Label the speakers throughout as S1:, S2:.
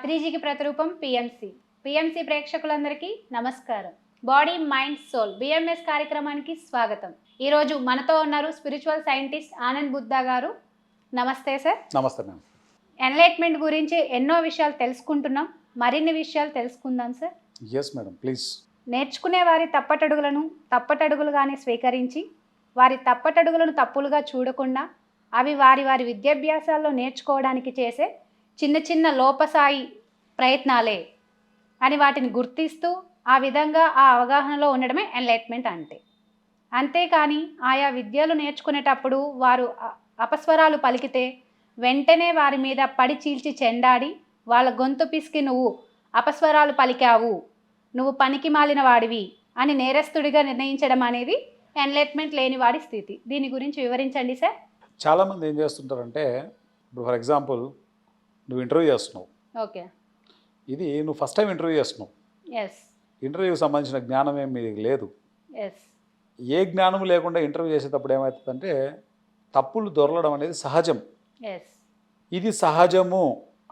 S1: పత్రిజీకి ప్రతిరూపం PMC. PMC ప్రేక్షకులందరికీ నమస్కారం. బాడీ మైండ్ సోల్ బిఎంఎస్ కార్యక్రమానికి స్వాగతం. ఈరోజు మనతో ఉన్నారు స్పిరిచువల్ సైంటిస్ట్ ఆనంద్ బుద్ధా గారు. నమస్తే సార్.
S2: నమస్తే మ్యామ్.
S1: ఎన్లైట్మెంట్ గురించి ఎన్నో విషయాలు తెలుసుకుంటున్నాం. మరిన్ని విషయాలు తెలుసుకుందాం సార్.
S2: ఎస్ మేడం ప్లీజ్
S1: నేర్చుకునే వారి తప్పటడుగులను తప్పటడుగులుగానే స్వీకరించి వారి తప్పటడుగులను తప్పులుగా చూడకుండా అవి వారి వారి విద్యాభ్యాసాల్లో నేర్చుకోవడానికి చేసే చిన్న చిన్న లోపసాయి ప్రయత్నాలే అని వాటిని గుర్తిస్తూ ఆ విధంగా ఆ అవగాహనలో ఉండడమే ఎన్లైట్మెంట్ అంటే. అంతేకాని ఆయా విద్యలు నేర్చుకునేటప్పుడు వారు అపస్వరాలు పలికితే వెంటనే వారి మీద పడి చీల్చి చెండాడి వాళ్ళ గొంతు పిసికి నువ్వు అపస్వరాలు పలికావు నువ్వు పనికి మాలిన వాడివి అని నేరస్తుడిగా నిర్ణయించడం అనేది ఎన్లైట్మెంట్ లేని వాడి స్థితి. దీని గురించి వివరించండి సార్.
S2: చాలామంది ఏం చేస్తుంటారంటే ఇప్పుడు ఫర్ ఎగ్జాంపుల్ నువ్వు ఇంటర్వ్యూ చేస్తున్నావు.
S1: ఓకే.
S2: ఇది నువ్వు ఫస్ట్ టైం ఇంటర్వ్యూ చేస్తున్నావు.
S1: ఎస్
S2: ఇంటర్వ్యూకి సంబంధించిన జ్ఞానం ఏం మీది లేదు.
S1: ఎస్
S2: ఏ జ్ఞానం లేకుండా ఇంటర్వ్యూ చేసేటప్పుడు ఏమవుతుందంటే తప్పులు దొరలడం అనేది సహజం.
S1: ఎస్
S2: ఇది సహజము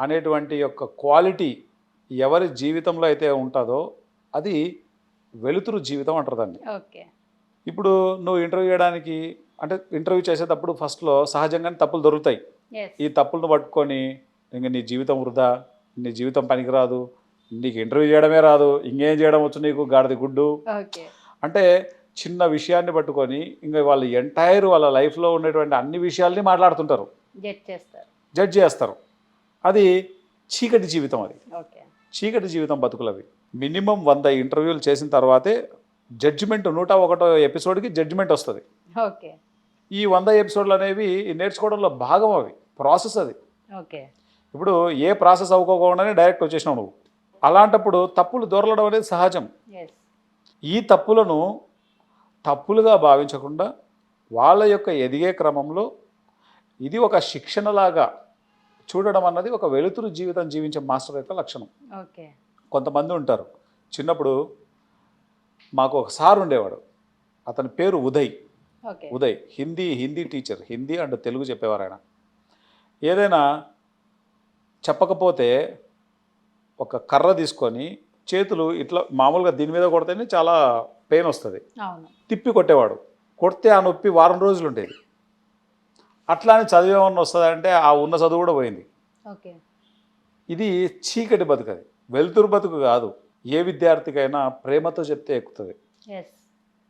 S2: అనేటువంటి యొక్క క్వాలిటీ ఎవరి జీవితంలో అయితే ఉంటుందో అది వెలుతురు జీవితం అంటారు దాన్ని.
S1: ఓకే.
S2: ఇప్పుడు నువ్వు ఇంటర్వ్యూ చేయడానికి అంటే ఇంటర్వ్యూ చేసేటప్పుడు ఫస్ట్లో సహజంగానే తప్పులు దొరుకుతాయి. ఈ తప్పులను పట్టుకొని ఇంక నీ జీవితం వృధా నీ జీవితం పనికిరాదు నీకు ఇంటర్వ్యూ చేయడమే రాదు ఇంకేం చేయడం వచ్చు నీకు గాడిద గుడ్డు. అంటే చిన్న విషయాన్ని పట్టుకొని ఇంకా వాళ్ళ ఎంటైర్ వాళ్ళ లైఫ్లో ఉండేటువంటి అన్ని విషయాల్ని మాట్లాడుతుంటారు.
S1: జడ్జ్ చేస్తారు.
S2: అది చీకటి జీవితం అది. చీకటి జీవితం బతుకులవి. మినిమం వంద ఇంటర్వ్యూలు చేసిన తర్వాతే జడ్జిమెంట్ నూట ఒకటో ఎపిసోడ్కి జడ్జిమెంట్ వస్తుంది. ఈ వంద ఎపిసోడ్లు అనేవి నేర్చుకోవడంలో భాగం అవి. ప్రాసెస్ అది.
S1: ఓకే.
S2: ఇప్పుడు ఏ ప్రాసెస్ అవ్వకోకుండానే డైరెక్ట్ వచ్చేసినావు నువ్వు. అలాంటప్పుడు తప్పులు దొరలడం అనేది సహజం. ఈ తప్పులను తప్పులుగా భావించకుండా వాళ్ళ యొక్క ఎదిగే క్రమంలో ఇది ఒక శిక్షణలాగా చూడడం అన్నది ఒక వెలుతురు జీవితం జీవించే మాస్టర్ యొక్క లక్షణం. కొంతమంది ఉంటారు. చిన్నప్పుడు మాకు ఒక సార్ ఉండేవాడు. అతని పేరు ఉదయ్. ఉదయ్. హిందీ హిందీ టీచర్. హిందీ అండ్ తెలుగు చెప్పేవారు ఆయన. ఏదైనా చెప్పకపోతే ఒక కర్ర తీసుకొని చేతులు ఇట్లా మామూలుగా దీని మీద కొడితేనే చాలా పెయిన్ వస్తుంది. తిప్పి కొట్టేవాడు. కొడితే ఆ నొప్పి వారం రోజులు ఉండేది. అట్లా అని చదివేమన్నా వస్తుందంటే ఆ ఉన్న చదువు కూడా పోయింది.
S1: ఓకే.
S2: ఇది చీకటి బతుకు అది వెలుతురు బతుకు కాదు. ఏ విద్యార్థికైనా ప్రేమతో చెప్తే ఎక్కుతుంది.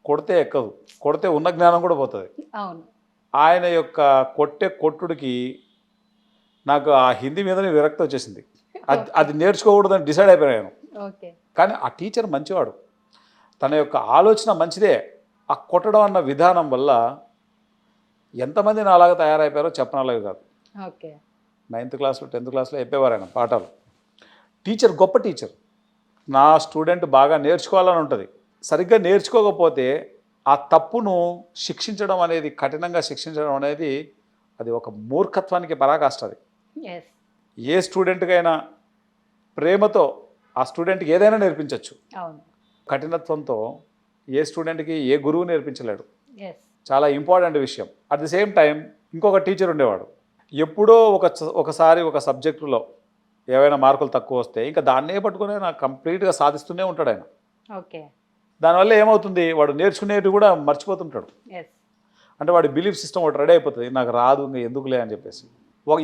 S2: కొడితే ఎక్కదు. కొడితే ఉన్న జ్ఞానం కూడా పోతుంది.
S1: అవును.
S2: ఆయన యొక్క కొట్టే కొట్టుడికి నాకు ఆ హిందీ మీదనే విరక్తి వచ్చేసింది. అది అది నేర్చుకోకూడదని డిసైడ్ అయిపోయాను. కానీ ఆ టీచర్ మంచివాడు. తన యొక్క ఆలోచన మంచిదే. ఆ కొట్టడం అన్న విధానం వల్ల ఎంతమంది నాలాగా తయారైపోయారో చెప్పనలాగా కాదు. నైన్త్ క్లాస్లో టెన్త్ క్లాస్లో చెప్పేవారు ఆయన పాఠాలు. టీచర్ గొప్ప టీచర్. నా స్టూడెంట్ బాగా నేర్చుకోవాలని ఉంటుంది. సరిగ్గా నేర్చుకోకపోతే ఆ తప్పును శిక్షించడం అనేది కఠినంగా శిక్షించడం అనేది అది ఒక మూర్ఖత్వానికి పరాకాష్ట అది. ఏ స్టూడెంట్కైనా ప్రేమతో ఆ స్టూడెంట్కి ఏదైనా నేర్పించవచ్చు కఠినత్వంతో ఏ స్టూడెంట్కి ఏ గురువు నేర్పించలేడు. చాలా ఇంపార్టెంట్ విషయం. అట్ ది సేమ్ టైం ఇంకొక టీచర్ ఉండేవాడు. ఎప్పుడో ఒక ఒకసారి ఒక సబ్జెక్టులో ఏవైనా మార్కులు తక్కువ వస్తే ఇంకా దాన్నే పట్టుకుని నాకు కంప్లీట్గా సాధిస్తూనే ఉంటాడు ఆయన.
S1: ఓకే
S2: దానివల్ల ఏమవుతుంది? వాడు నేర్చుకునేవి కూడా మర్చిపోతుంటాడు. అంటే వాడి బిలీఫ్ సిస్టమ్ ఒకటి రెడీ అయిపోతుంది. నాకు రాదు ఇంకా ఎందుకులే అని చెప్పేసి.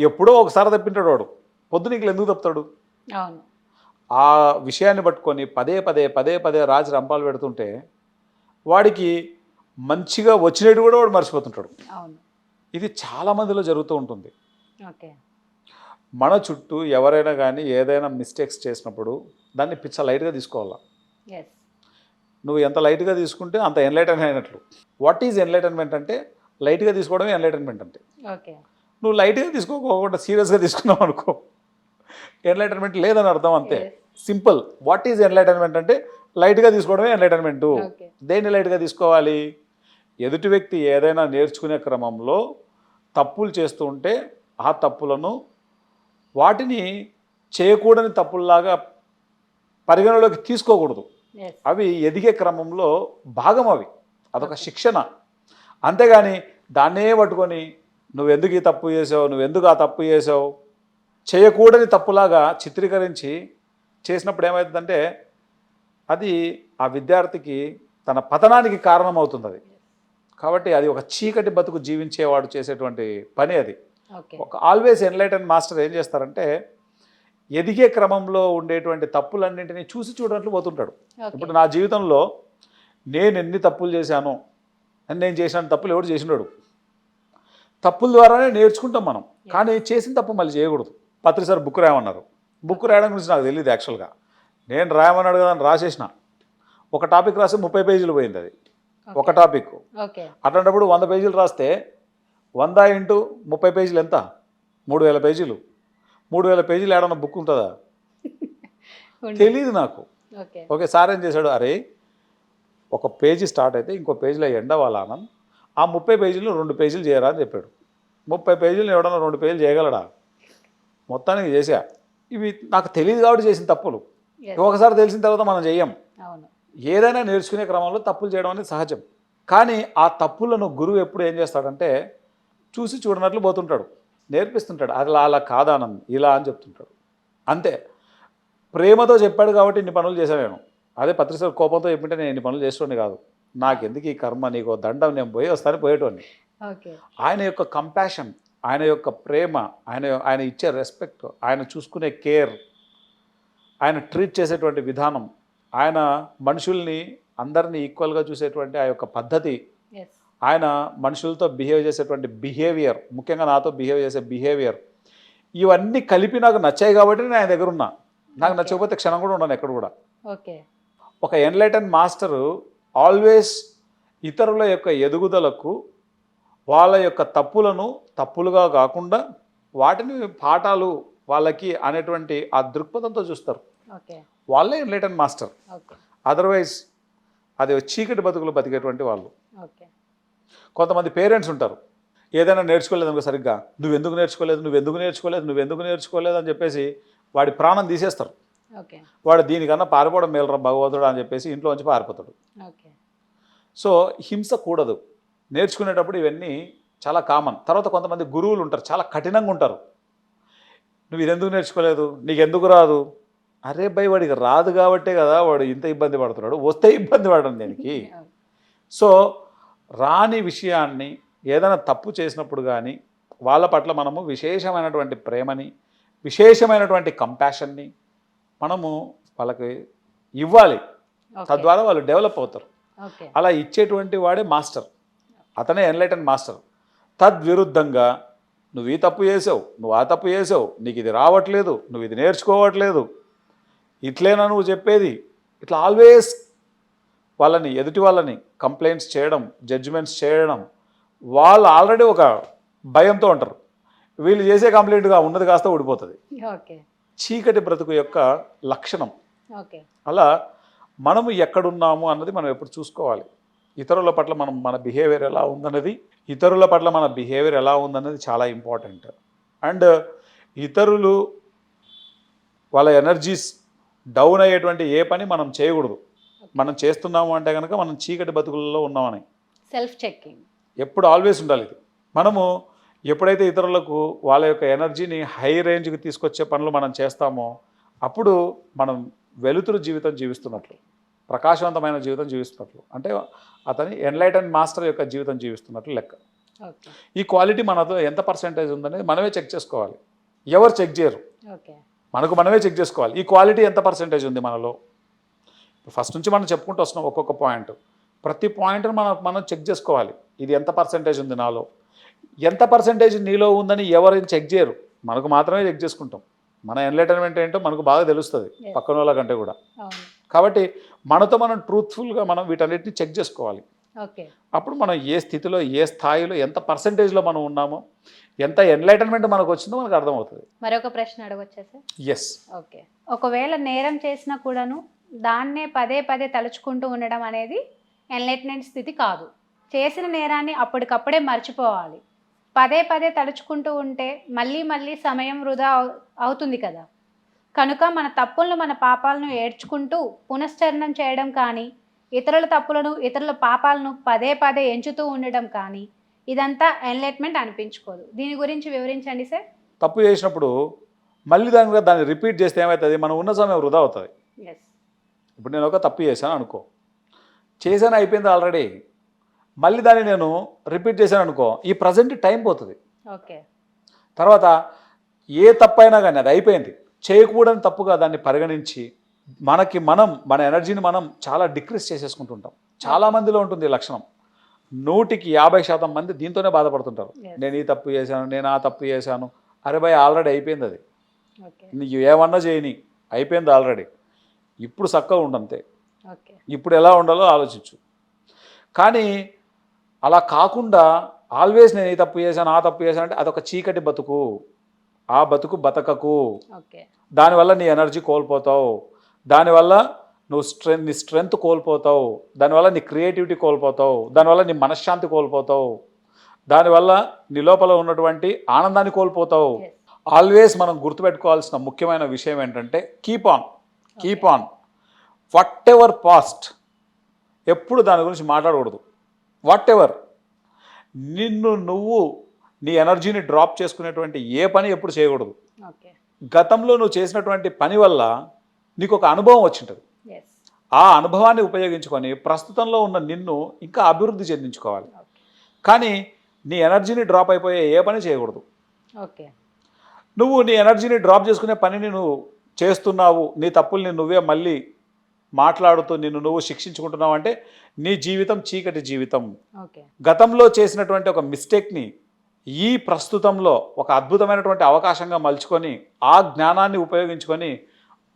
S2: ఎప్పుడో ఒకసారి తప్పింటాడు వాడు. పొద్దున ఇంక ఎందుకు తప్పుతాడు?
S1: అవును.
S2: ఆ విషయాన్ని పట్టుకొని పదే పదే పదే పదే రాజు రంపాలు పెడుతుంటే వాడికి మంచిగా వచ్చినట్టు కూడా వాడు మర్చిపోతుంటాడు. ఇది చాలా మందిలో జరుగుతూ ఉంటుంది. మన చుట్టూ ఎవరైనా కానీ ఏదైనా మిస్టేక్స్ చేసినప్పుడు దాన్ని పిచ్చ లైట్గా తీసుకోవాలా? నువ్వు ఎంత లైట్గా తీసుకుంటే అంత ఎన్లైటన్ అయినట్లు. వాట్ ఈజ్ ఎన్లైటన్మెంట్ అంటే లైట్గా తీసుకోవడమే ఎన్లైటన్మెంట్ అంటే
S1: ఓకే.
S2: నువ్వు లైట్గా తీసుకోకుండా సీరియస్గా తీసుకున్నావు అనుకో. ఎన్లైటన్మెంట్ లేదని అర్థం అంతే. సింపుల్ వాట్ ఈజ్ ఎన్లైటన్మెంట్ అంటే లైట్గా తీసుకోవడమే ఎన్లైటన్మెంట్ దేన్ని లైట్గా తీసుకోవాలి? ఎదుటి వ్యక్తి ఏదైనా నేర్చుకునే క్రమంలో తప్పులు చేస్తూ ఉంటే ఆ తప్పులను వాటిని చేయకూడని తప్పుల్లాగా పరిగణలోకి తీసుకోకూడదు. అవి ఎదిగే క్రమంలో భాగం అవి. అదొక శిక్షణ. అంతేగాని దాన్నే పట్టుకొని నువ్వు ఎందుకు ఈ తప్పు చేసావు? నువ్వు ఎందుకు ఆ తప్పు చేసావు? చేయకూడని తప్పులాగా చిత్రీకరించి చేసినప్పుడు ఏమవుతుందంటే అది ఆ విద్యార్థికి తన పతనానికి కారణమవుతుంది అది కాబట్టి అది ఒక చీకటి బతుకు జీవించేవాడు చేసేటువంటి పని అది. ఒక ఆల్వేస్ ఎన్లైటన్ మాస్టర్ ఏం చేస్తారంటే ఎదిగే క్రమంలో ఉండేటువంటి తప్పులన్నింటినీ చూసి చూడనట్లు పోతుంటాడు. ఇప్పుడు నా జీవితంలో నేను ఎన్ని తప్పులు చేశాను అని నేను చేసిన తప్పులు ఎవడు చేసినాడు తప్పుల ద్వారానే నేర్చుకుంటాం మనం. కానీ చేసిన తప్పు మళ్ళీ చేయకూడదు. పత్రి సార్ బుక్ రాయమన్నారు. బుక్ రాయడం గురించి నాకు తెలియదు యాక్చువల్గా. నేను రాయమన్నాడు కదా అని రాసేసిన. ఒక టాపిక్ రాస్తే ముప్పై పేజీలు పోయింది అది. ఒక టాపిక్.
S1: ఓకే
S2: అట్లాంటప్పుడు వంద పేజీలు రాస్తే వంద ఇంటూ ముప్పై పేజీలు ఎంత? మూడు వేల పేజీలు. మూడు వేల పేజీలు ఏడన్నా బుక్ ఉంటుందా. తెలియదు నాకు.
S1: ఓకే
S2: ఓకే సార్ ఏం చేశాడు? అరే ఒక పేజీ స్టార్ట్ అయితే ఇంకో పేజీలో ఎండ వాళ్ళ ఆనంద్ ఆ ముప్పై పేజీలు రెండు పేజీలు చేయరా అని చెప్పాడు. ముప్పై పేజీలు ఎవడన్నా రెండు పేజీలు చేయగలడా? మొత్తానికి చేశా. ఇవి నాకు తెలియదు కాబట్టి చేసిన తప్పులు. ఒకసారి తెలిసిన తర్వాత మనం చెయ్యం ఏదైనా నేర్చుకునే క్రమంలో తప్పులు చేయడం అనేది సహజం. కానీ ఆ తప్పులను గురువు ఎప్పుడు ఏం చేస్తాడంటే చూసి చూడనట్లు పోతుంటాడు. నేర్పిస్తుంటాడు. అది అలా కాదానంద్ ఇలా అని చెప్తుంటాడు. అంతే. ప్రేమతో చెప్పాడు కాబట్టి ఇన్ని పనులు చేశాను నేను. అదే పత్రిక కోపంతో చెప్పింటే నేను ఇన్ని పనులు చేసేవాడిని కాదు. నాకెందుకు ఈ కర్మ? నీకు దండం నేను పోయి వస్తాను పోయేటోడిని
S1: ఓకే.
S2: ఆయన యొక్క కంపాషన్ ఆయన యొక్క ప్రేమ ఆయన ఆయన ఇచ్చే రెస్పెక్ట్ ఆయన చూసుకునే కేర్ ఆయన ట్రీట్ చేసేటువంటి విధానం ఆయన మనుషుల్ని అందరినీ ఈక్వల్గా చూసేటువంటి ఆ యొక్క పద్ధతి ఆయన మనుషులతో బిహేవ్ చేసేటువంటి బిహేవియర్ ముఖ్యంగా నాతో బిహేవ్ చేసే బిహేవియర్ ఇవన్నీ కలిపి నాకు నచ్చాయి కాబట్టి నేను ఆయన దగ్గర ఉన్నా. నాకు. నచ్చకపోతే క్షణం కూడా ఉన్నాను ఎక్కడ కూడా.
S1: ఓకే.
S2: ఒక ఎన్లైటన్ మాస్టరు ఆల్వేస్ ఇతరుల యొక్క ఎదుగుదలకు వాళ్ళ యొక్క తప్పులను తప్పులుగా కాకుండా వాటిని పాఠాలు వాళ్ళకి అనేటువంటి ఆ దృక్పథంతో చూస్తారు. వాళ్ళే ఎన్లైటన్ మాస్టర్
S1: ఓకే.
S2: అదర్వైజ్ అది చీకటి బతుకులు బతికేటువంటి వాళ్ళు. కొంతమంది పేరెంట్స్ ఉంటారు. ఏదైనా నేర్చుకోలేదు అనుకో సరిగ్గా నువ్వు ఎందుకు నేర్చుకోలేదు? నువ్వు ఎందుకు నేర్చుకోలేదు? నువ్వు ఎందుకు నేర్చుకోలేదు? అని చెప్పేసి వాడి ప్రాణం తీసేస్తారు. వాడు దీనికన్నా పారిపోవడం మేలరా భగవంతుడు అని చెప్పేసి ఇంట్లోంచి పారిపోతాడు.
S1: ఓకే.
S2: సో హింస కూడదు. నేర్చుకునేటప్పుడు ఇవన్నీ చాలా కామన్. తర్వాత కొంతమంది గురువులు ఉంటారు చాలా కఠినంగా ఉంటారు. నువ్వు ఇది ఎందుకు నేర్చుకోలేదు? నీకు ఎందుకు రాదు? అరే భయ్ వాడికి రాదు కాబట్టే కదా వాడు ఇంత ఇబ్బంది పడుతున్నాడు. వస్తే ఇబ్బంది పడడం దీనికి? సో రాని విషయాన్ని ఏదైనా తప్పు చేసినప్పుడు కానీ వాళ్ళ పట్ల మనము విశేషమైనటువంటి ప్రేమని విశేషమైనటువంటి కంపాషన్ని మనము వాళ్ళకి ఇవ్వాలి. తద్వారా వాళ్ళు డెవలప్ అవుతారు. అలా ఇచ్చేటువంటి వాడే మాస్టర్. అతనే ఎన్లైటన్ మాస్టర్. తద్విరుద్ధంగా నువ్వు ఈ తప్పు చేసావు నువ్వు ఆ తప్పు చేసావు నీకు ఇది రావట్లేదు నువ్వు ఇది నేర్చుకోవట్లేదు. ఇట్లేనా నువ్వు చెప్పేది? ఇట్లా ఆల్వేస్ వాళ్ళని ఎదుటి వాళ్ళని కంప్లైంట్స్ చేయడం జడ్జిమెంట్స్ చేయడం వాళ్ళు ఆల్రెడీ ఒక భయంతో ఉంటారు. వీళ్ళు చేసే కంప్లైంట్గా ఉన్నది కాస్త ఊడిపోతుంది.
S1: ఓకే.
S2: చీకటి బ్రతుకు యొక్క లక్షణం.
S1: ఓకే.
S2: అలా మనము ఎక్కడున్నాము అన్నది మనం ఎప్పుడు చూసుకోవాలి. ఇతరుల పట్ల మనం మన బిహేవియర్ ఎలా ఉందన్నది ఇతరుల పట్ల మన బిహేవియర్ ఎలా ఉందన్నది చాలా ఇంపార్టెంట్. అండ్ ఇతరులు వాళ్ళ ఎనర్జీస్ డౌన్ అయ్యేటువంటి ఏ పని మనం చేయకూడదు. మనం చేస్తున్నాము అంటే కనుక మనం చీకటి బతుకులలో ఉన్నామని.
S1: సెల్ఫ్ చెక్కింగ్
S2: ఎప్పుడు ఆల్వేస్ ఉండాలి ఇది. మనము ఎప్పుడైతే ఇతరులకు వాళ్ళ యొక్క ఎనర్జీని హై రేంజ్కి తీసుకొచ్చే పనులు మనం చేస్తామో అప్పుడు మనం వెలుతురు జీవితం జీవిస్తున్నట్లు ప్రకాశవంతమైన జీవితం జీవిస్తున్నట్లు. అంటే అతని ఎన్లైటన్ మాస్టర్ యొక్క జీవితం జీవిస్తున్నట్లు లెక్క. ఈ క్వాలిటీ మనతో ఎంత పర్సెంటేజ్ ఉందనేది మనమే చెక్ చేసుకోవాలి. ఎవరు చెక్ చేయరు. మనకు మనమే చెక్ చేసుకోవాలి. ఈ క్వాలిటీ ఎంత పర్సెంటేజ్ ఉంది మనలో? ఫస్ట్ నుంచి మనం చెప్పుకుంటూ వస్తున్నాం ఒక్కొక్క పాయింట్. ప్రతి పాయింట్ని మనం మనం చెక్ చేసుకోవాలి. ఇది ఎంత పర్సెంటేజ్ ఉంది నాలో? ఎంత పర్సెంటేజ్ నీలో ఉందని ఎవరైనా చెక్ చేయరు. మనకు మాత్రమే చెక్ చేసుకుంటాం. మన ఎన్లైటన్మెంట్ ఏంటో మనకు బాగా తెలుస్తుంది. పక్కన వాళ్ళ కంటే కూడా. కాబట్టి మనతో మనం ట్రూత్ఫుల్గా మనం వీటన్నిటిని చెక్ చేసుకోవాలి.
S1: ఓకే.
S2: అప్పుడు మనం ఏ స్థితిలో ఏ స్థాయిలో ఎంత పర్సెంటేజ్లో మనం ఉన్నామో ఎంత ఎన్లైటన్మెంట్ మనకు వచ్చిందో మనకు అర్థమవుతుంది.
S1: మరొక ప్రశ్న అడగొచ్చా సార్?
S2: Yes
S1: okay. ఒకవేళ నేరం చేసినా కూడాను దాన్నే పదే పదే తలుచుకుంటూ ఉండడం అనేది ఎన్లైట్మెంట్ స్థితి కాదు. చేసిన నేరాన్ని అప్పటికప్పుడే మర్చిపోవాలి. పదే పదే తలుచుకుంటూ ఉంటే మళ్ళీ మళ్ళీ సమయం వృధా అవు- అవుతుంది కదా. కనుక మన తప్పులను మన పాపాలను ఏడ్చుకుంటూ పునశ్చరణం చేయడం కానీ ఇతరుల తప్పులను ఇతరుల పాపాలను పదే పదే ఎంచుతూ ఉండడం కానీ ఇదంతా ఎన్లైట్మెంట్ అనిపించుకోదు. దీని గురించి వివరించండి సార్.
S2: తప్పు చేసినప్పుడు మళ్ళీ దాని మీద దాన్ని రిపీట్ చేస్తే ఏమవుతుంది? మనం ఉన్న సమయం వృధా అవుతుంది.
S1: ఎస్
S2: ఇప్పుడు నేను ఒక తప్పు చేశాను అనుకో. చేశాను అయిపోయింది ఆల్రెడీ. మళ్ళీ దాన్ని నేను రిపీట్ చేశాను అనుకో ఈ ప్రజెంట్ టైం పోతుంది.
S1: ఓకే.
S2: తర్వాత ఏ తప్పైనా కానీ అది అయిపోయింది. చేయకూడని తప్పుగా దాన్ని పరిగణించి మనకి మనం మన ఎనర్జీని మనం చాలా డిక్రీస్ చేసేసుకుంటుంటాం. చాలా మందిలో ఉంటుంది ఈ లక్షణం. నూటికి యాభై శాతం మంది దీంతోనే బాధపడుతుంటారు. నేను ఈ తప్పు చేశాను నేను ఆ తప్పు చేశాను. అరే భయ్ ఆల్రెడీ అయిపోయింది అది. నీకు ఏమన్నా చేయని అయిపోయింది ఆల్రెడీ ఇప్పుడు చక్కగా ఉండంతే. ఇప్పుడు ఎలా ఉండాలో ఆలోచించు. కానీ అలా కాకుండా ఆల్వేస్ నేను ఈ తప్పు చేశాను ఆ తప్పు చేశాను అంటే అదొక చీకటి బతుకు. ఆ బతుకు బతకకు. దానివల్ల నీ ఎనర్జీ కోల్పోతావు. దానివల్ల నువ్వు స్ట్రెంత్ నీ స్ట్రెంగ్త్ కోల్పోతావు. దానివల్ల నీ క్రియేటివిటీ కోల్పోతావు. దానివల్ల నీ మనశ్శాంతి కోల్పోతావు. దానివల్ల నీ లోపల ఉన్నటువంటి ఆనందాన్ని కోల్పోతావు. ఆల్వేస్ మనం గుర్తుపెట్టుకోవాల్సిన ముఖ్యమైన విషయం ఏంటంటే keep on keep on whatever past ఎప్పుడు దాని గురించి మాట్లాడకూడదు. వాట్ ఎవర్ నిన్ను నువ్వు నీ ఎనర్జీని డ్రాప్ చేసుకునేటువంటి ఏ పని ఎప్పుడు చేయకూడదు. గతంలో నువ్వు చేసినటువంటి పని వల్ల నీకు ఒక అనుభవం వచ్చింటుంది. ఆ అనుభవాన్ని ఉపయోగించుకొని ప్రస్తుతంలో ఉన్న నిన్ను ఇంకా అభివృద్ధి చెందించుకోవాలి. కానీ నీ ఎనర్జీని డ్రాప్ అయిపోయే ఏ పని చేయకూడదు.
S1: ఓకే.
S2: నువ్వు నీ ఎనర్జీని డ్రాప్ చేసుకునే పనిని నువ్వు చేస్తున్నావు నీ తప్పుల్ని నువ్వే మళ్ళీ మాట్లాడుతూ నిన్ను నువ్వు శిక్షించుకుంటున్నావు అంటే నీ జీవితం చీకటి జీవితం.
S1: ఓకే.
S2: గతంలో చేసినటువంటి ఒక మిస్టేక్ని ఈ ప్రస్తుతంలో ఒక అద్భుతమైనటువంటి అవకాశంగా మలుచుకొని ఆ జ్ఞానాన్ని ఉపయోగించుకొని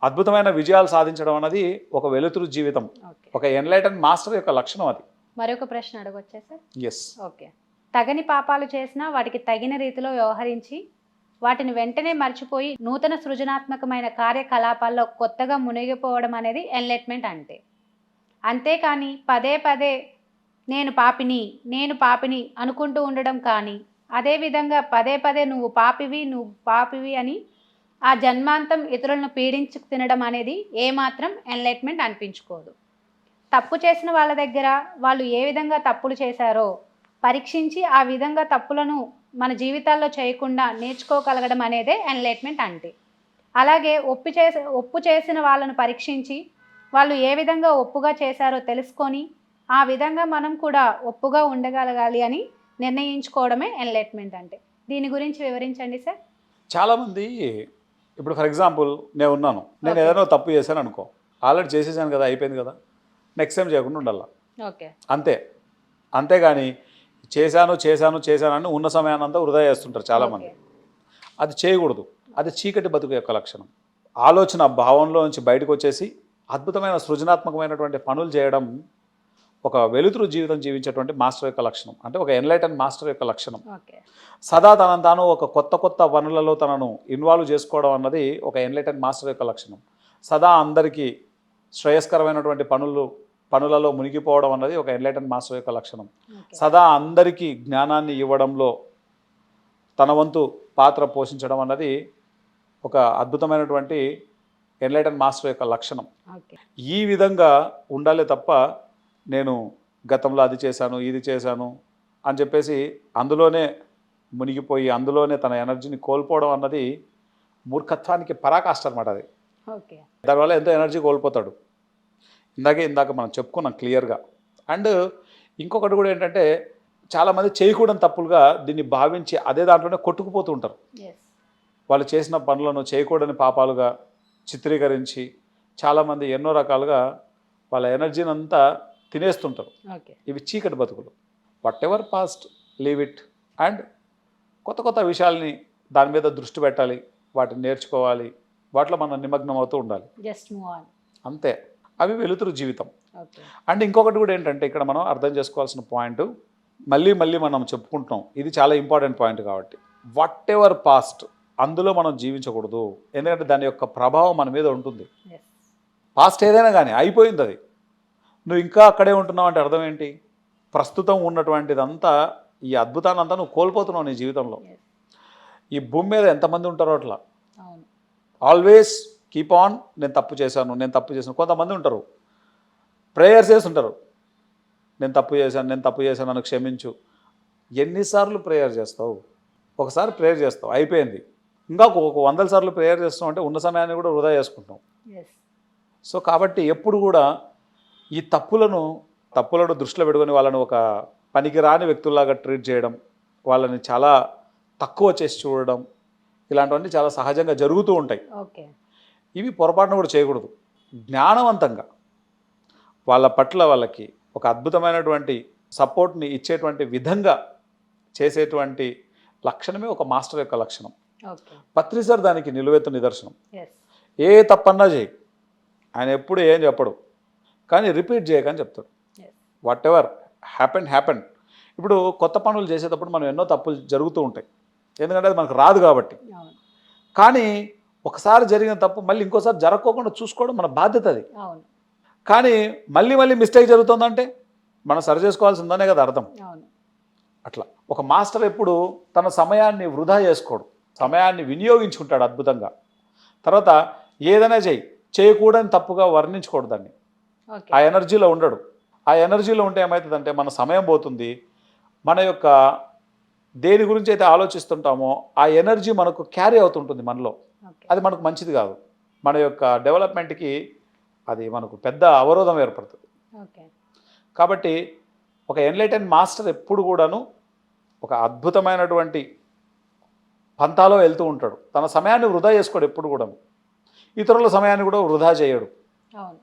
S2: అద్భుతమైన విజయాలు సాధించడం అన్నది ఒక వెలుతురు జీవితం. ఒక ఎన్లైటన్ మాస్టర్ యొక్క లక్షణం అది.
S1: మరొక ప్రశ్న అడగొచ్చా సార్?
S2: Yes
S1: okay. తగని పాపాలు చేసినా వాటికి తగిన రీతిలో వ్యవహరించి వాటిని వెంటనే మర్చిపోయి నూతన సృజనాత్మకమైన కార్యకలాపాల్లో కొత్తగా మునిగిపోవడం అనేది ఎన్లైట్మెంట్ అంటే. అంతేకాని పదే పదే నేను పాపిని నేను పాపిని అనుకుంటూ ఉండడం కానీ అదేవిధంగా పదే పదే నువ్వు పాపివి నువ్వు పాపివి అని ఆ జన్మాంతం ఇతరులను పీడించుకు తినడం అనేది ఏమాత్రం ఎన్లైట్మెంట్ అనిపించుకోదు. తప్పు చేసిన వాళ్ళ దగ్గర వాళ్ళు ఏ విధంగా తప్పులు చేశారో పరీక్షించి ఆ విధంగా తప్పులను మన జీవితాల్లో చేయకుండా నేర్చుకోగలగడం అనేదే ఎన్లైట్మెంట్ అంటే. అలాగే ఒప్పు చేసి ఒప్పు చేసిన వాళ్ళను పరీక్షించి వాళ్ళు ఏ విధంగా ఒప్పుగా చేశారో తెలుసుకొని ఆ విధంగా మనం కూడా ఒప్పుగా ఉండగలగాలి అని నిర్ణయించుకోవడమే ఎన్లైట్మెంట్ అంటే. దీని గురించి వివరించండి సార్.
S2: చాలామంది ఇప్పుడు ఫర్ ఎగ్జాంపుల్ నేను ఉన్నాను. నేను. ఏదైనా తప్పు చేశాను అనుకో ఆల్రెడీ చేసేసాను కదా అయిపోయింది కదా నెక్స్ట్ టైం చేయకుండా ఉండాలి?
S1: ఓకే.
S2: అంతే. అంతేగాని చేశాను చేశాను చేశాను అని ఉన్న సమయాన్ని అంతా వృధా చేస్తుంటారు చాలామంది. అది చేయకూడదు. అది చీకటి బతుకు యొక్క లక్షణం. ఆలోచన భావంలో నుంచి బయటకు వచ్చేసి అద్భుతమైన సృజనాత్మకమైనటువంటి పనులు చేయడం ఒక వెలుతురు జీవితం జీవించేటువంటి మాస్టర్ యొక్క లక్షణం. అంటే ఒక ఎన్లైటన్ మాస్టర్ యొక్క లక్షణం. సదా తనను తాను ఒక కొత్త కొత్త పనులలో తనను ఇన్వాల్వ్ చేసుకోవడం అన్నది ఒక ఎన్లైటన్ మాస్టర్ యొక్క లక్షణం. సదా అందరికీ శ్రేయస్కరమైనటువంటి పనులు పనులలో మునిగిపోవడం అన్నది ఒక ఎన్లైటన్ మాస్టర్ యొక్క లక్షణం. సదా అందరికీ జ్ఞానాన్ని ఇవ్వడంలో తన వంతు పాత్ర పోషించడం అన్నది ఒక అద్భుతమైనటువంటి ఎన్లైటన్ మాస్టర్ యొక్క లక్షణం. ఈ విధంగా ఉండాలి తప్ప నేను గతంలో అది చేశాను ఇది చేశాను అని చెప్పేసి అందులోనే మునిగిపోయి అందులోనే తన ఎనర్జీని కోల్పోవడం అన్నది మూర్ఖత్వానికి పరాకాష్ట అనమాట అది. దానివల్ల ఎంతో ఎనర్జీ కోల్పోతాడు. ఇందాకే ఇందాక మనం చెప్పుకున్నాం క్లియర్గా. అండ్ ఇంకొకటి కూడా ఏంటంటే చాలామంది చేయకూడని తప్పులుగా దీన్ని భావించి అదే దాంట్లోనే కొట్టుకుపోతూ ఉంటారు. వాళ్ళు చేసిన పనులను చేయకూడని పాపాలుగా చిత్రీకరించి చాలామంది ఎన్నో రకాలుగా వాళ్ళ ఎనర్జీని అంతా తినేస్తుంటారు ఇవి చీకటి బతుకులు. Whatever past leave it and కొత్త కొత్త విషయాల్ని దాని మీద దృష్టి పెట్టాలి వాటిని నేర్చుకోవాలి వాటిలో మనం నిమగ్నం అవుతూ ఉండాలి
S1: జస్ట్
S2: అంతే. అవి వెలుతురు జీవితం. అండ్ ఇంకొకటి కూడా ఏంటంటే ఇక్కడ మనం అర్థం చేసుకోవాల్సిన పాయింట్ మళ్ళీ మళ్ళీ మనం చెప్పుకుంటున్నాం ఇది చాలా ఇంపార్టెంట్ పాయింట్ కాబట్టి. వాట్ ఎవర్ పాస్ట్ అందులో మనం జీవించకూడదు. ఎందుకంటే దాని యొక్క ప్రభావం మన మీద ఉంటుంది. పాస్ట్ ఏదైనా కానీ అయిపోయింది అది. నువ్వు ఇంకా అక్కడే ఉంటున్నావు అంటే అర్థం ఏంటి? ప్రస్తుతం ఉన్నటువంటిదంతా ఈ అద్భుతాన్ని అంతా నువ్వు కోల్పోతున్నావు నీ జీవితంలో. ఈ భూమి మీద ఎంతమంది ఉంటారో అట్లా. ఆల్వేస్ కీప్ ఆన్ నేను తప్పు చేశాను నేను తప్పు చేశాను. కొంతమంది ఉంటారు. ప్రేయర్స్ చేస్తుంటారు నేను తప్పు చేశాను నేను తప్పు చేశాను నన్ను క్షమించు. ఎన్నిసార్లు ప్రేయర్ చేస్తావు? ఒకసారి ప్రేయర్ చేస్తావు. అయిపోయింది. ఇంకా ఒక వందల సార్లు ప్రేయర్ చేస్తాం అంటే ఉన్న సమయాన్ని కూడా వృధా చేసుకుంటాం. సో కాబట్టి ఎప్పుడు కూడా ఈ తప్పులను తప్పులను దృష్టిలో పెట్టుకొని వాళ్ళని ఒక పనికిరాని వ్యక్తుల్లాగా ట్రీట్ చేయడం వాళ్ళని చాలా తక్కువ చేసి చూడడం ఇలాంటివన్నీ చాలా సహజంగా జరుగుతూ ఉంటాయి.
S1: ఓకే
S2: ఇవి పొరపాటున కూడా చేయకూడదు. జ్ఞానవంతంగా వాళ్ళ పట్ల వాళ్ళకి ఒక అద్భుతమైనటువంటి సపోర్ట్ని ఇచ్చేటువంటి విధంగా చేసేటువంటి లక్షణమే ఒక మాస్టర్ యొక్క లక్షణం.
S1: ఓకే.
S2: పత్రి సార్ దానికి నిలువెత్తు నిదర్శనం. ఏ తప్పన్నా చేయి. ఆయన ఎప్పుడు ఏం చెప్పడు. కానీ రిపీట్ చేయకని చెప్తాడు. వాట్ ఎవర్ హ్యాపెన్ హ్యాపెన్ ఇప్పుడు కొత్త పనులు చేసేటప్పుడు మనం ఎన్నో తప్పులు జరుగుతూ ఉంటాయి. ఎందుకంటే అది మనకు రాదు కాబట్టి. కానీ ఒకసారి జరిగిన తప్పు మళ్ళీ ఇంకోసారి జరగకోకుండా చూసుకోవడం మన బాధ్యత అది. కానీ మళ్ళీ మళ్ళీ మిస్టేక్ జరుగుతుందంటే మనం సరి చేసుకోవాల్సి ఉందనే కదా అర్థం. అట్లా. ఒక మాస్టర్ ఎప్పుడు తన సమయాన్ని వృధా చేసుకోడు. సమయాన్ని వినియోగించుకుంటాడు అద్భుతంగా. తర్వాత ఏదైనా చేయి. చేయకూడని తప్పుగా వర్ణించకూడదు దాన్ని. ఆ ఎనర్జీలో ఉండడు. ఆ ఎనర్జీలో ఉంటే ఏమవుతుందంటే మన సమయం పోతుంది. మన యొక్క దేని గురించి అయితే ఆలోచిస్తుంటామో ఆ ఎనర్జీ మనకు క్యారీ అవుతుంటుంది మనలో. అది మనకు మంచిది కాదు. మన యొక్క డెవలప్మెంట్కి అది మనకు పెద్ద అవరోధం ఏర్పడుతుంది.
S1: ఓకే.
S2: కాబట్టి ఒక ఎన్లైటెన్ మాస్టర్ ఎప్పుడు కూడాను ఒక అద్భుతమైనటువంటి పంతాలో వెళ్తూ ఉంటాడు. తన సమయాన్ని వృధా చేసుకోడు ఎప్పుడు కూడా ఇతరుల సమయాన్ని కూడా వృధా చేయడు.
S1: అవును.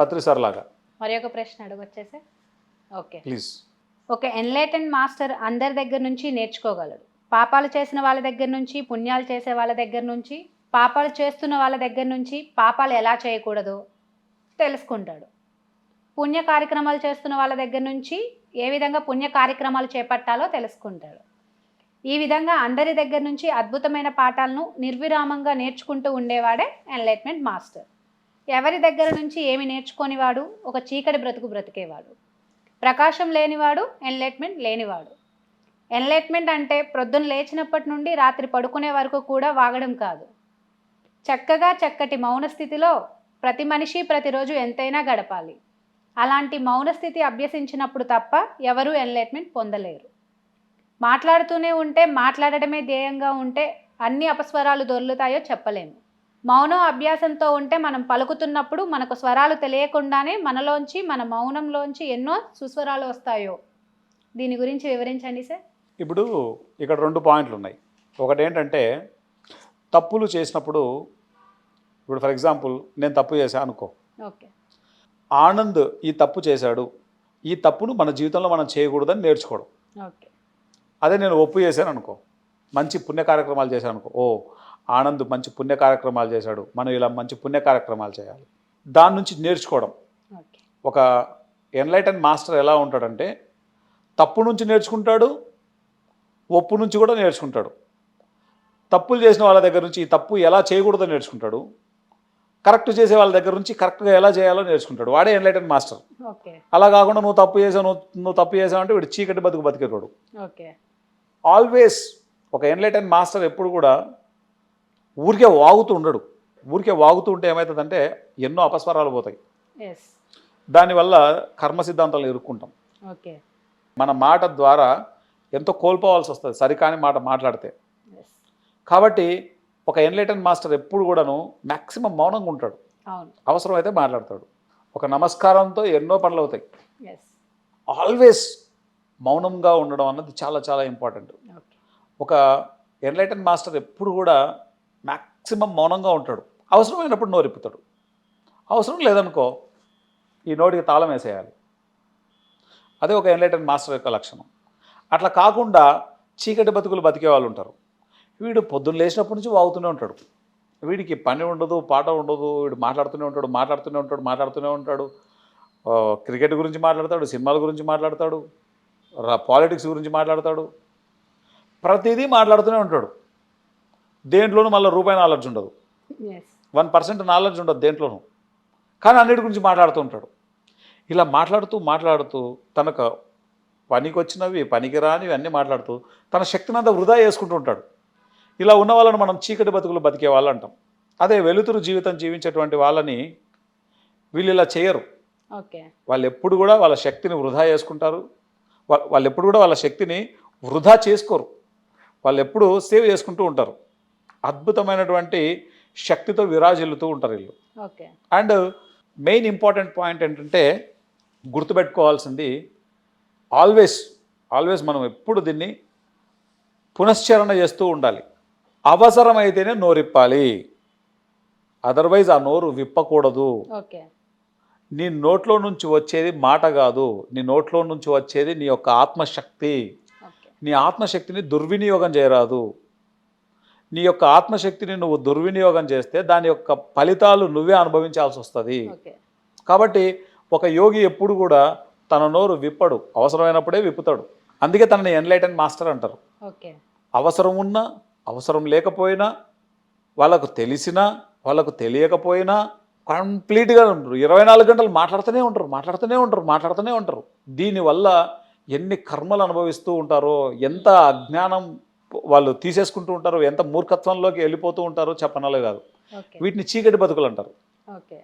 S2: పత్రిసార్ లాగా.
S1: మరి ఒక ప్రశ్న అడుగొచ్చేసే ఓకే.
S2: ప్లీజ్.
S1: ఒక ఎన్లైటెన్ మాస్టర్ అందరి దగ్గర నుంచి నేర్చుకోగలడు. పాపాలు చేసిన వాళ్ళ దగ్గర నుంచి పుణ్యాలు చేసే వాళ్ళ దగ్గర నుంచి? పాపాలు చేస్తున్న వాళ్ళ దగ్గర నుంచి పాపాలు ఎలా చేయకూడదో తెలుసుకుంటాడు. పుణ్య కార్యక్రమాలు చేస్తున్న వాళ్ళ దగ్గర నుంచి ఏ విధంగా పుణ్య కార్యక్రమాలు చేపట్టాలో తెలుసుకుంటాడు. ఈ విధంగా అందరి దగ్గర నుంచి అద్భుతమైన పాఠాలను నిర్విరామంగా నేర్చుకుంటూ ఉండేవాడే ఎన్లైట్మెంట్ మాస్టర్. ఎవరి దగ్గర నుంచి ఏమి నేర్చుకోనివాడు? ఒక చీకటి బ్రతుకు బ్రతికేవాడు. ప్రకాశం లేనివాడు ఎన్లైట్మెంట్ లేనివాడు. ఎన్లైట్మెంట్ అంటే ప్రొద్దున లేచినప్పటి నుండి రాత్రి పడుకునే వరకు కూడా వాగడం కాదు. చక్కగా చక్కటి మౌన స్థితిలో ప్రతి మనిషి ప్రతిరోజు ఎంతైనా గడపాలి. అలాంటి మౌన స్థితి అభ్యసించినప్పుడు తప్ప ఎవరూ ఎన్లైట్మెంట్ పొందలేరు. మాట్లాడుతూనే ఉంటే మాట్లాడడమే ధ్యేయంగా ఉంటే అన్ని అపస్వరాలు దొర్లుతాయో చెప్పలేము. మౌనం అభ్యాసంతో ఉంటే మనం పలుకుతున్నప్పుడు మనకు స్వరాలు తెలియకుండానే మనలోంచి మన మౌనంలోంచి ఎన్నో సుస్వరాలు వస్తాయో. దీని గురించి వివరించండి సార్.
S2: ఇప్పుడు ఇక్కడ రెండు పాయింట్లు ఉన్నాయి ఒకటి ఏంటంటే తప్పులు చేసినప్పుడు ఇప్పుడు ఫర్ ఎగ్జాంపుల్ నేను తప్పు చేశాను అనుకో.
S1: ఓకే.
S2: ఆనంద్ ఈ తప్పు చేశాడు. ఈ తప్పును మన జీవితంలో మనం చేయకూడదని నేర్చుకోవడం అదే నేను ఒప్పు చేశాను అనుకో. మంచి పుణ్య కార్యక్రమాలు చేశాను అనుకో. ఓ ఆనంద్ మంచి పుణ్య కార్యక్రమాలు చేశాడు. మనం ఇలా మంచి పుణ్య కార్యక్రమాలు చేయాలి. దాని నుంచి నేర్చుకోవడం. ఒక ఎన్లైటన్ మాస్టర్ ఎలా ఉంటాడంటే తప్పు నుంచి నేర్చుకుంటాడు ఒప్పు నుంచి కూడా నేర్చుకుంటాడు. తప్పులు చేసిన వాళ్ళ దగ్గర నుంచి ఈ తప్పు ఎలా చేయకూడదో నేర్చుకుంటాడు. కరెక్ట్ చేసే వాళ్ళ దగ్గర నుంచి కరెక్ట్గా ఎలా చేయాలో నేర్చుకుంటాడు. వాడే ఎన్లైటన్ మాస్టర్
S1: ఓకే.
S2: అలా కాకుండా నువ్వు తప్పు చేసావు నువ్వు నువ్వు తప్పు చేసావు అంటే వీడు చీకటి బతుకు బతికేటోడు.
S1: ఓకే.
S2: ఆల్వేస్ ఒక ఎన్లైటన్ మాస్టర్ ఎప్పుడు కూడా ఊరికే వాగుతూ ఉండడు. ఊరికే వాగుతూ ఉంటే ఏమవుతుందంటే ఎన్నో అపస్వరాలు పోతాయి. దానివల్ల కర్మ సిద్ధాంతాలు ఇరుక్కుంటాం
S1: ఓకే.
S2: మన మాట ద్వారా ఎంతో కోల్పోవాల్సి వస్తుంది. సరికాని మాట మాట్లాడితే. కాబట్టి ఒక ఎన్లైటన్ మాస్టర్ ఎప్పుడు కూడాను మ్యాక్సిమం మౌనంగా ఉంటాడు.
S1: అవును.
S2: అవసరమైతే మాట్లాడతాడు. ఒక నమస్కారంతో ఎన్నో పనులు అవుతాయి. ఆల్వేస్ మౌనంగా ఉండడం అన్నది చాలా చాలా ఇంపార్టెంట్. ఒక ఎన్లైటన్ మాస్టర్ ఎప్పుడు కూడా మ్యాక్సిమం మౌనంగా ఉంటాడు. అవసరమైనప్పుడు నోరిప్పుతాడు అవసరం లేదనుకో ఈ నోటికి తాళం వేసేయాలి. అదే ఒక ఎన్లైటన్ మాస్టర్ యొక్క లక్షణం. అట్లా కాకుండా చీకటి బతుకులు బతికే వాళ్ళు ఉంటారు. వీడు పొద్దున్న లేచినప్పటి నుంచి వాగుతూనే ఉంటాడు. వీడికి పని ఉండదు పాట ఉండదు వీడు మాట్లాడుతూనే ఉంటాడు మాట్లాడుతూనే ఉంటాడు మాట్లాడుతూనే ఉంటాడు. క్రికెట్ గురించి మాట్లాడతాడు సినిమాల గురించి మాట్లాడతాడు పాలిటిక్స్ గురించి మాట్లాడతాడు. ప్రతిదీ మాట్లాడుతూనే ఉంటాడు. దేంట్లోనూ మళ్ళీ రూపాయి నాలెడ్జ్ ఉండదు. వన్ పర్సెంట్ నాలెడ్జ్ ఉండదు దేంట్లోనూ. కానీ అన్నిటి గురించి మాట్లాడుతూ ఉంటాడు. ఇలా మాట్లాడుతూ మాట్లాడుతూ తనకు పనికి వచ్చినవి పనికి రానివి అన్నీ మాట్లాడుతూ తన శక్తిని అంతా వృధా చేసుకుంటూ ఉంటాడు. ఇలా ఉన్న వాళ్ళని మనం చీకటి బతుకులు బతికే వాళ్ళు అంటాం. అదే వెలుతురు జీవితం జీవించేటువంటి వాళ్ళని వీళ్ళు ఇలా చేయరు.
S1: ఓకే.
S2: వాళ్ళు ఎప్పుడు కూడా వాళ్ళ శక్తిని వృధా చేసుకుంటారు. వాళ్ళు ఎప్పుడు కూడా వాళ్ళ శక్తిని వృధా చేసుకోరు. వాళ్ళు ఎప్పుడు సేవ్ చేసుకుంటూ ఉంటారు. అద్భుతమైనటువంటి శక్తితో విరాజిల్లుతూ ఉంటారు వీళ్ళు.
S1: Okay.
S2: And main important point ఏంటంటే గుర్తుపెట్టుకోవాల్సింది ఆల్వేస్ ఆల్వేస్ మనం ఎప్పుడు దీన్ని పునశ్చరణ చేస్తూ ఉండాలి. అవసరమైతేనే నోరిప్పాలి. అదర్వైజ్ ఆ నోరు విప్పకూడదు. నీ నోట్లో నుంచి వచ్చేది మాట కాదు. నీ నోట్లో నుంచి వచ్చేది నీ యొక్క ఆత్మశక్తి. నీ ఆత్మశక్తిని దుర్వినియోగం చేయరాదు. నీ యొక్క ఆత్మశక్తిని నువ్వు దుర్వినియోగం చేస్తే దాని యొక్క ఫలితాలు నువ్వే అనుభవించాల్సి వస్తుంది. కాబట్టి ఒక యోగి ఎప్పుడు కూడా తన నోరు విప్పడు. అవసరమైనప్పుడే విప్పుతాడు. అందుకే తనని ఎన్లైటన్ మాస్టర్ అంటారు. అవసరం ఉన్నా అవసరం లేకపోయినా వాళ్ళకు తెలిసినా వాళ్ళకు తెలియకపోయినా కంప్లీట్గా ఉంటారు ఇరవై నాలుగు గంటలు మాట్లాడుతూనే ఉంటారు మాట్లాడుతూనే ఉంటారు మాట్లాడుతూనే ఉంటారు. దీనివల్ల ఎన్ని కర్మలు అనుభవిస్తూ ఉంటారో ఎంత అజ్ఞానం వాళ్ళు తీసేసుకుంటూ ఉంటారో ఎంత మూర్ఖత్వంలోకి వెళ్ళిపోతూ ఉంటారో చెప్పనలే కాదు. వీటిని చీకటి బతుకులు అంటారు.
S1: ఓకే.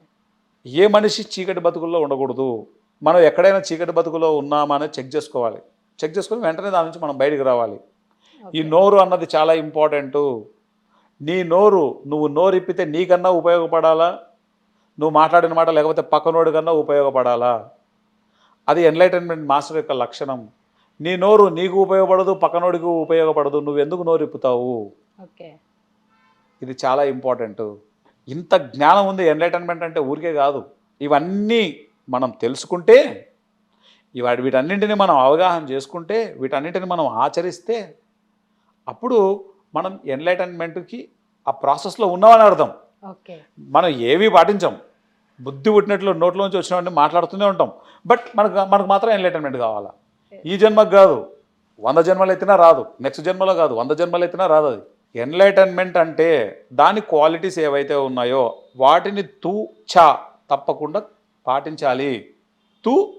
S2: ఏ మనిషి చీకటి బతుకుల్లో ఉండకూడదు. మనం ఎక్కడైనా చీకటి బతుకులో ఉన్నామా అనేది చెక్ చేసుకోవాలి. చెక్ చేసుకొని వెంటనే దాని నుంచి మనం బయటికి రావాలి. ఈ నోరు అన్నది చాలా ఇంపార్టెంట్. నీ నోరు నువ్వు నోరు ఇప్పితే నీకన్నా ఉపయోగపడాలా? నువ్వు మాట్లాడిన మాట లేకపోతే పక్కనోడి కన్నా ఉపయోగపడాలా? అది ఎన్లైటన్మెంట్ మాస్టర్ యొక్క లక్షణం. నీ నోరు నీకు ఉపయోగపడదు పక్కనోడికి ఉపయోగపడదు. నువ్వు ఎందుకు నోరు ఇప్పుతావు
S1: ఓకే.
S2: ఇది చాలా ఇంపార్టెంట్. ఇంత జ్ఞానం ఉంది ఎంటర్టైన్మెంట్ అంటే ఊరికే కాదు. ఇవన్నీ మనం తెలుసుకుంటే ఇవాటి వీటన్నింటిని మనం అవగాహన చేసుకుంటే వీటన్నింటిని మనం ఆచరిస్తే అప్పుడు మనం ఎన్లైటన్మెంట్కి ఆ ప్రాసెస్లో ఉన్నామని అర్థం. మనం ఏవి పాటించాం. బుద్ధి పుట్టినట్లు నోట్లోంచి వచ్చినవన్నీ మాట్లాడుతూనే ఉంటాం. బట్ మనకు మనకు మాత్రం ఎన్లైటన్మెంట్ కావాలా? ఈ జన్మకు కాదు. వంద జన్మలు ఎత్తినా రాదు. నెక్స్ట్ జన్మలో కాదు. వంద జన్మలు ఎత్తినా రాదు అది. ఎన్లైటన్మెంట్ అంటే దాని క్వాలిటీస్ ఏవైతే ఉన్నాయో వాటిని తూ చా తప్పకుండా పాటించాలి. తూ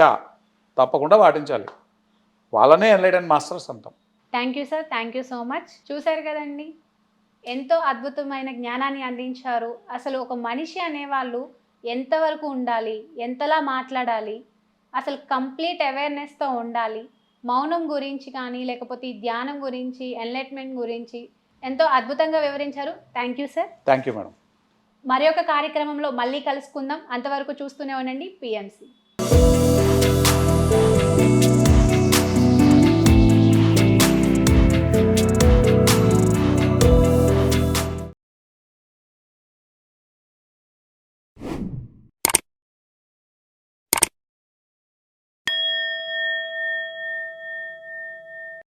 S2: చా తప్పకుండా పాటించాలి. వాళ్ళనే ఎన్లైటన్ మాస్టర్స్ అంటాం.
S1: Thank you sir thank you so much చూశారు కదండి. ఎంతో అద్భుతమైన జ్ఞానాన్ని అందించారు. అసలు ఒక మనిషి అనేవాళ్ళు ఎంతవరకు ఉండాలి? ఎంతలా మాట్లాడాలి? అసలు కంప్లీట్ అవేర్నెస్తో ఉండాలి? మౌనం గురించి కానీ లేకపోతే ఈ ధ్యానం గురించి ఎన్లైట్మెంట్ గురించి ఎంతో అద్భుతంగా వివరించారు. Thank you sir
S2: thank you madam
S1: మరి ఒక కార్యక్రమంలో మళ్ళీ కలుసుకుందాం. అంతవరకు చూస్తూనే ఉండండి. పిఎంసి